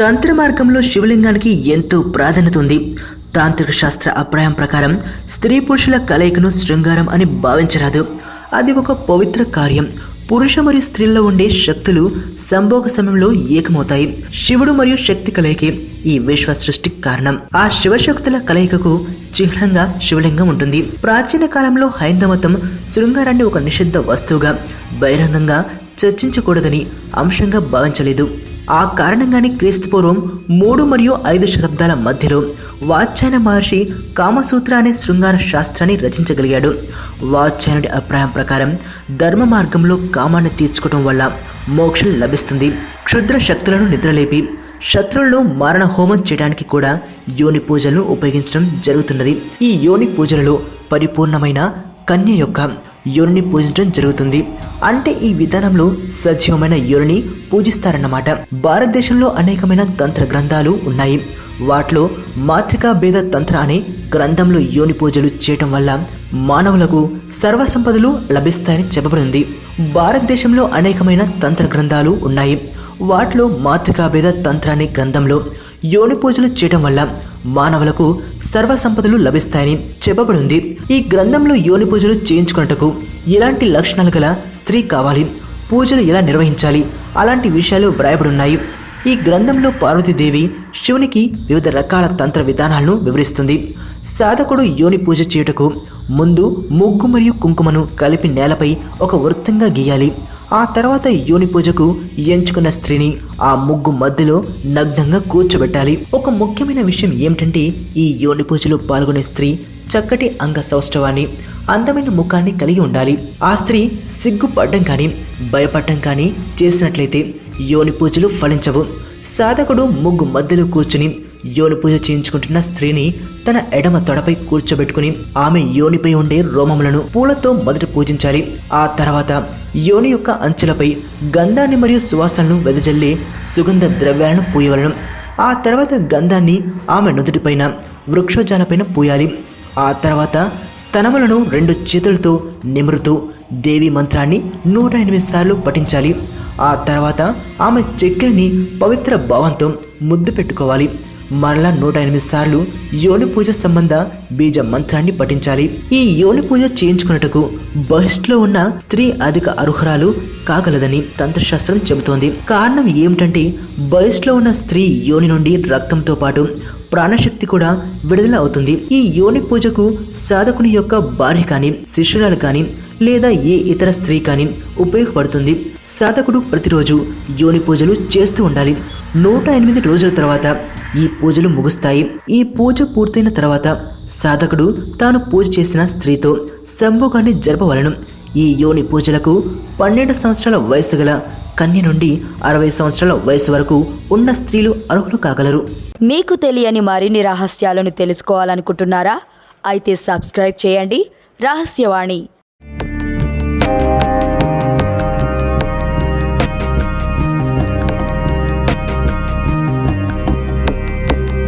తంత్ర మార్గంలో శివలింగానికి ఎంతో ప్రాధాన్యత ఉంది. తాంత్రిక శాస్త్ర అభిప్రాయం ప్రకారం స్త్రీ పురుషుల కలయికను శృంగారం అని భావించరాదు. అది ఒక పవిత్ర కార్యం. పురుష మరియు స్త్రీల్లో ఉండే శక్తులు సంభోగ సమయంలో ఏకమవుతాయి. శివుడు మరియు శక్తి కలయికే ఈ విశ్వ సృష్టికి కారణం. ఆ శివశక్తుల కలయికకు చిహ్నంగా శివలింగం ఉంటుంది. ప్రాచీన కాలంలో హైందమతం శృంగారాన్ని ఒక నిషిద్ధ వస్తువుగా బహిరంగంగా చర్చించకూడదని అంశంగా భావించలేదు. ఆ కారణంగానే క్రీస్తుపూర్వం మూడు మరియు ఐదు శతాబ్దాల మధ్యలో వాచ్యాయన మహర్షి కామసూత్ర అనే శృంగార శాస్త్రాన్ని రచించగలిగాడు. వాచ్యాయనుడి అభిప్రాయం ప్రకారం ధర్మ మార్గంలో కామాన్ని తీర్చుకోవడం వల్ల మోక్షం లభిస్తుంది. క్షుద్ర శక్తులను నిద్రలేపి శత్రువులను మారణ హోమం చేయడానికి కూడా యోని పూజలను ఉపయోగించడం జరుగుతున్నది. ఈ యోని పూజలలో పరిపూర్ణమైన కన్య యొక్క యోనిని పూజించడం జరుగుతుంది. అంటే ఈ విధానంలో సజీవమైన యోనిని పూజిస్తారన్నమాట. భారతదేశంలో అనేకమైన తంత్ర గ్రంథాలు ఉన్నాయి. వాటిలో మాతృకా భేద తంత్ర అనే గ్రంథంలో యోని పూజలు చేయటం వల్ల మానవులకు సర్వ సంపదలు లభిస్తాయని చెప్పబడింది. భారతదేశంలో అనేకమైన తంత్ర గ్రంథాలు ఉన్నాయి. వాటిలో మాతృకాభేద తంత్రాన్ని గ్రంథంలో యోని పూజలు చేయటం వల్ల మానవులకు సర్వ సంపదలు లభిస్తాయని చెప్పబడింది. ఈ గ్రంథంలో యోని పూజలు చేయించుకున్నటకు ఎలాంటి లక్షణాలు గల స్త్రీ కావాలి. పూజలు ఎలా నిర్వహించాలి? అలాంటి విషయాలు వ్రాయబడున్నాయి. ఈ గ్రంథంలో పార్వతీదేవి శివునికి వివిధ రకాల తంత్ర విధానాలను వివరిస్తుంది. సాధకుడు యోని పూజ చేయుటకు ముందు ముగ్గు మరియు కుంకుమను కలిపి నేలపై ఒక వృత్తంగా గీయాలి. ఆ తర్వాత యోని పూజకు ఎంచుకున్న స్త్రీని ఆ ముగ్గు మధ్యలో నగ్నంగా కూర్చోబెట్టాలి. ఒక ముఖ్యమైన విషయం ఏమిటంటే ఈ యోని పూజలో పాల్గొనే స్త్రీ చక్కటి అంగ సౌష్ఠవాన్ని అందమైన ముఖాన్ని కలిగి ఉండాలి. ఆ స్త్రీ సిగ్గుపడడం కానీ భయపడ్డం కానీ చేసినట్లయితే యోని పూజలు ఫలించవు. సాధకుడు ముగ్గు మధ్యలో కూర్చుని యోని పూజ చేయించుకుంటున్న స్త్రీని తన ఎడమ తొడపై కూర్చోబెట్టుకుని ఆమె యోనిపై ఉండే రోమములను పూలతో మొదట పూజించాలి. ఆ తర్వాత యోని యొక్క అంచులపై గంధాన్ని మరియు సువాసనను వెదజల్లే సుగంధ ద్రవ్యాలను పూయవలను. ఆ తర్వాత గంధాన్ని ఆమె నుదుటిపైన వృక్షజాలపైన పూయాలి. ఆ తర్వాత స్తనములను రెండు చేతులతో నిమురుతూ దేవి మంత్రాన్ని నూట ఎనిమిది సార్లు పఠించాలి. ఆ తర్వాత ఆమె చక్కెరని పవిత్ర భావంతో ముద్దు పెట్టుకోవాలి. మరలా నూట ఎనిమిది సార్లు యోని పూజ సంబంధ బీజ మంత్రాన్ని పఠించాలి. ఈ యోని పూజ చేయించుకున్నట్టుకు బహిష్లో ఉన్న స్త్రీ అధిక అర్హురాలు కాగలదని తంత్రశాస్త్రం చెబుతోంది. కారణం ఏమిటంటే బహిష్లో ఉన్న స్త్రీ యోని నుండి రక్తంతో పాటు ప్రాణశక్తి కూడా విడుదల అవుతుంది. ఈ యోని పూజకు సాధకుని యొక్క భార్య కానీ శిష్యురాలు కానీ లేదా ఏ ఇతర స్త్రీ కానీ ఉపయోగపడుతుంది. సాధకుడు ప్రతిరోజు యోని పూజలు చేస్తూ ఉండాలి. నూట ఎనిమిది రోజుల తర్వాత ఈ పూజలు ముగుస్తాయి. ఈ పూజ పూర్తయిన తర్వాత సాధకుడు తాను పూజ చేసిన స్త్రీతో సంభోగాన్ని జరపవలను. ఈ యోని పూజలకు పన్నెండు సంవత్సరాల వయసు గల కన్య నుండి అరవై సంవత్సరాల వయసు వరకు ఉన్న స్త్రీలు అర్హులు కాగలరు. మీకు తెలియని మరిన్ని రహస్యాలను తెలుసుకోవాలనుకుంటున్నారా? అయితే సబ్స్క్రైబ్ చేయండి. రహస్యవాణి.